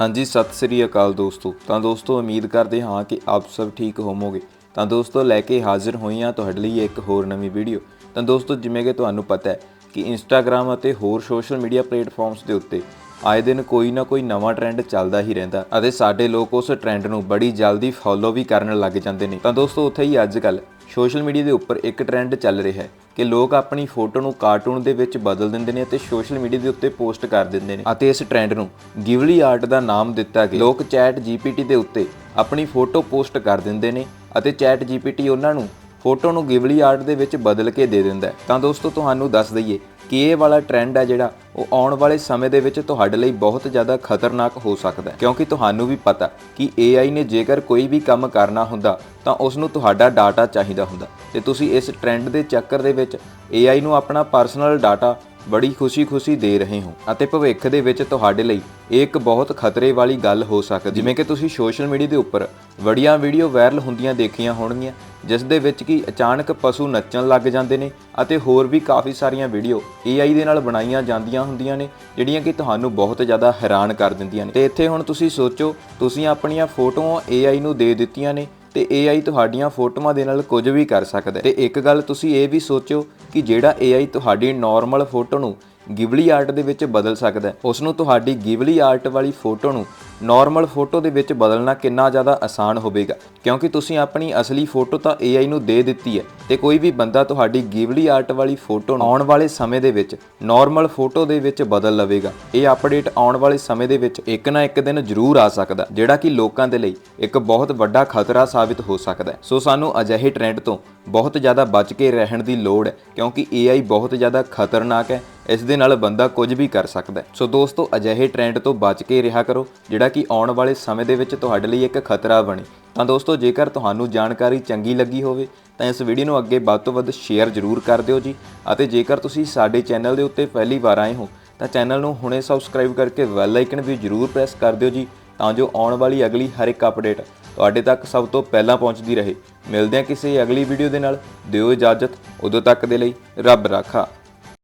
ਹਾਂਜੀ, ਸਤਿ ਸ੍ਰੀ ਅਕਾਲ ਦੋਸਤੋ। ਤਾਂ ਦੋਸਤੋ, ਉਮੀਦ ਕਰਦੇ ਹਾਂ ਕਿ ਆਪ ਸਭ ਠੀਕ ਹੋਵੋਗੇ। ਤਾਂ ਦੋਸਤੋ, ਲੈ ਕੇ ਹਾਜ਼ਰ ਹੋਈ ਹਾਂ ਤੁਹਾਡੇ ਲਈ ਇੱਕ ਹੋਰ ਨਵੀਂ ਵੀਡੀਓ। ਤਾਂ ਦੋਸਤੋ, ਜਿਵੇਂ ਕਿ ਤੁਹਾਨੂੰ ਪਤਾ ਹੈ ਕਿ ਇੰਸਟਾਗ੍ਰam ਅਤੇ ਹੋਰ ਸੋਸ਼ਲ ਮੀਡੀਆ ਪਲੇਟਫਾਰਮਸ ਦੇ ਉੱਤੇ ਆਏ ਦਿਨ ਕੋਈ ਨਾ ਕੋਈ ਨਵਾਂ ਟ੍ਰੈਂਡ ਚੱਲਦਾ ਹੀ ਰਹਿੰਦਾ ਅਤੇ ਸਾਡੇ ਲੋਕ ਉਸ ਟ੍ਰੈਂਡ ਨੂੰ ਬੜੀ ਜਲਦੀ ਫੋਲੋ ਵੀ ਕਰਨ ਲੱਗ ਜਾਂਦੇ ਨੇ। ਤਾਂ ਦੋਸਤੋ, ਉੱਥੇ ਹੀ ਅੱਜ ਕੱਲ ਸੋਸ਼ਲ ਮੀਡੀਆ ਦੇ ਉੱਪਰ ਇੱਕ ਟ੍ਰੈਂਡ ਚੱਲ ਰਿਹਾ ਹੈ ਕਿ ਲੋਕ ਆਪਣੀ ਫੋਟੋ ਨੂੰ ਕਾਰਟੂਨ ਦੇ ਵਿੱਚ ਬਦਲ ਦਿੰਦੇ ਨੇ ਅਤੇ ਸੋਸ਼ਲ ਮੀਡੀਆ ਦੇ ਉੱਤੇ ਪੋਸਟ ਕਰ ਦਿੰਦੇ ਨੇ। ਅਤੇ ਇਸ ਟ੍ਰੈਂਡ ਨੂੰ ਗਿਵਲੀ ਆਰਟ ਦਾ ਨਾਮ ਦਿੱਤਾ ਗਿਆ। ਲੋਕ ਚੈਟ ਜੀਪੀਟੀ ਦੇ ਉੱਤੇ ਆਪਣੀ ਫੋਟੋ ਪੋਸਟ ਕਰ ਦਿੰਦੇ ਨੇ ਅਤੇ ਚੈਟ ਜੀਪੀਟੀ ਉਹਨਾਂ ਨੂੰ ਫੋਟੋ ਨੂੰ ਗਿਵਲੀ ਆਰਟ ਦੇ ਵਿੱਚ ਬਦਲ ਕੇ ਦੇ ਦਿੰਦਾ ਤਾਂ ਦੋਸਤੋ, ਤੁਹਾਨੂੰ ਦੱਸ ਦਈਏ ਕਿ ਇਹ ਵਾਲਾ ਟ੍ਰੈਂਡ ਹੈ ਜਿਹੜਾ, ਉਹ ਆਉਣ ਵਾਲੇ ਸਮੇਂ ਦੇ ਵਿੱਚ ਤੁਹਾਡੇ ਲਈ ਬਹੁਤ ਜ਼ਿਆਦਾ ਖਤਰਨਾਕ ਹੋ ਸਕਦਾ ਹੈ। ਕਿਉਂਕਿ ਤੁਹਾਨੂੰ ਵੀ ਪਤਾ ਕਿ AI ਨੇ ਜੇਕਰ ਕੋਈ ਵੀ ਕੰਮ ਕਰਨਾ ਹੁੰਦਾ, ਤਾਂ ਉਸ ਨੂੰ ਤੁਹਾਡਾ ਡਾਟਾ ਚਾਹੀਦਾ ਹੁੰਦਾ। ਤੇ ਤੁਸੀਂ ਇਸ ਟ੍ਰੈਂਡ ਦੇ ਚੱਕਰ ਦੇ ਵਿੱਚ AI ਨੂੰ ਆਪਣਾ ਪਰਸਨਲ ਡਾਟਾ ਬੜੀ ਖੁਸ਼ੀ-ਖੁਸ਼ੀ ਦੇ ਰਹੇ ਹੋ ਅਤੇ ਭਵਿੱਖ ਦੇ ਵਿੱਚ ਤੁਹਾਡੇ ਲਈ ਇਹ ਇੱਕ ਬਹੁਤ ਖਤਰੇ ਵਾਲੀ ਗੱਲ ਹੋ ਸਕਦੀ ਜਿਵੇਂ ਕਿ ਤੁਸੀਂ ਸੋਸ਼ਲ ਮੀਡੀਆ ਦੇ ਉੱਪਰ ਵੜੀਆਂ ਵੀਡੀਓ ਵਾਇਰਲ ਹੁੰਦੀਆਂ ਦੇਖੀਆਂ ਹੋਣਗੀਆਂ ਜਿਸ ਦੇ ਵਿੱਚ ਕਿ ਅਚਾਨਕ ਪਸ਼ੂ ਨੱਚਣ ਲੱਗ ਜਾਂਦੇ ਨੇ ਅਤੇ ਹੋਰ ਵੀ ਕਾਫੀ ਸਾਰੀਆਂ ਵੀਡੀਓ AI ਦੇ ਨਾਲ ਬਣਾਈਆਂ ਜਾਂਦੀਆਂ ਹੁੰਦੀਆਂ ਨੇ, ਜਿਹੜੀਆਂ ਕਿ ਤੁਹਾਨੂੰ ਬਹੁਤ ਜ਼ਿਆਦਾ ਹੈਰਾਨ ਕਰ ਦਿੰਦੀਆਂ ਨੇ ਤੇ ਇੱਥੇ ਹੁਣ ਤੁਸੀਂ ਸੋਚੋ, ਤੁਸੀਂ ਆਪਣੀਆਂ ਫੋਟੋਆਂ AI ਨੂੰ ਦੇ ਦਿੱਤੀਆਂ ਨੇ ਤੇ AI ਤੁਹਾਡੀਆਂ ਫੋਟੋਆਂ ਦੇ ਨਾਲ ਕੁਝ ਵੀ ਕਰ ਸਕਦਾ ਹੈ। ਤੇ ਇੱਕ ਗੱਲ ਤੁਸੀਂ ਇਹ ਵੀ ਸੋਚੋ ਕਿ ਜਿਹੜਾ AI ਤੁਹਾਡੀ ਨਾਰਮਲ ਫੋਟੋ ਨੂੰ ਗਿਵਲੀ ਆਰਟ ਦੇ ਵਿੱਚ ਬਦਲ ਸਕਦਾ ਉਸ ਨੂੰ ਤੁਹਾਡੀ ਗਿਵਲੀ ਆਰਟ ਵਾਲੀ ਫੋਟੋ ਨੂੰ ਨਾਰਮਲ ਫੋਟੋ ਦੇ ਵਿੱਚ ਬਦਲਣਾ ਕਿੰਨਾ ਜ਼ਿਆਦਾ ਆਸਾਨ ਹੋਵੇਗਾ? ਕਿਉਂਕਿ ਤੁਸੀਂ ਆਪਣੀ ਅਸਲੀ ਫੋਟੋ ਤਾਂ AI ਨੂੰ ਦੇ ਦਿੱਤੀ ਹੈ ਤੇ ਕੋਈ ਵੀ ਬੰਦਾ ਤੁਹਾਡੀ ਗਿਵਲੀ ਆਰਟ ਵਾਲੀ ਫੋਟੋ ਨੂੰ ਆਉਣ ਵਾਲੇ ਸਮੇਂ ਦੇ ਵਿੱਚ ਨਾਰਮਲ ਫੋਟੋ ਦੇ ਵਿੱਚ ਬਦਲ ਲਵੇਗਾ। ਇਹ ਅਪਡੇਟ ਆਉਣ ਵਾਲੇ ਸਮੇਂ ਦੇ ਵਿੱਚ ਇੱਕ ਨਾ ਇੱਕ ਦਿਨ ਜ਼ਰੂਰ ਆ ਸਕਦਾ, ਜਿਹੜਾ ਕਿ ਲੋਕਾਂ ਦੇ ਲਈ ਇੱਕ ਬਹੁਤ ਵੱਡਾ ਖਤਰਾ ਸਾਬਿਤ ਹੋ ਸਕਦਾ ਹੈ। ਸੋ ਸਾਨੂੰ ਅਜਿਹੇ ਟ੍ਰੈਂਡ ਤੋਂ ਬਹੁਤ ਜ਼ਿਆਦਾ ਬਚ ਕੇ ਰਹਿਣ ਦੀ ਲੋੜ ਹੈ, ਕਿਉਂਕਿ AI ਬਹੁਤ ਜ਼ਿਆਦਾ ਖਤਰਨਾਕ ਹੈ ਇਸ ਦੇ ਨਾਲ ਬੰਦਾ ਕੁਝ ਵੀ ਕਰ ਸਕਦਾ ਹੈ। ਸੋ ਦੋਸਤੋ, ਅਜਿਹੇ ਟ੍ਰੈਂਡ ਤੋਂ ਬਚ ਕੇ ਰਿਹਾ ਕਰੋ, ਜਿਹੜਾ ਕਿ ਆਉਣ ਵਾਲੇ ਸਮੇਂ ਦੇ ਵਿੱਚ ਤੁਹਾਡੇ ਲਈ ਇੱਕ ਖਤਰਾ ਬਣੇ। ਤਾਂ ਦੋਸਤੋ, ਜੇਕਰ ਤੁਹਾਨੂੰ ਜਾਣਕਾਰੀ ਚੰਗੀ ਲੱਗੀ ਹੋਵੇ, ਤਾਂ ਇਸ ਵੀਡੀਓ ਨੂੰ ਅੱਗੇ ਵੱਧ ਤੋਂ ਵੱਧ ਸ਼ੇਅਰ ਜ਼ਰੂਰ ਕਰ ਦਿਓ ਜੀ। ਅਤੇ ਜੇਕਰ ਤੁਸੀਂ ਸਾਡੇ ਚੈਨਲ ਦੇ ਉੱਤੇ ਪਹਿਲੀ ਵਾਰ ਆਏ ਹੋ, ਤਾਂ ਚੈਨਲ ਨੂੰ ਹੁਣੇ ਸਬਸਕ੍ਰਾਈਬ ਕਰਕੇ ਬੈਲ ਆਈਕਨ ਵੀ ਜ਼ਰੂਰ ਪ੍ਰੈਸ ਕਰ ਦਿਓ ਜੀ, ਤਾਂ ਜੋ ਆਉਣ ਵਾਲੀ ਅਗਲੀ ਹਰ ਇੱਕ ਅਪਡੇਟ ਤੁਹਾਡੇ ਤੱਕ ਸਭ ਤੋਂ ਪਹਿਲਾਂ ਪਹੁੰਚਦੀ ਰਹੇ। ਮਿਲਦੇ ਹਾਂ ਕਿਸੇ ਅਗਲੀ ਵੀਡੀਓ ਦੇ ਨਾਲ। ਦਿਓ ਇਜਾਜ਼ਤ। ਉਦੋਂ ਤੱਕ ਦੇ ਲਈ ਰੱਬ ਰਾਖਾ।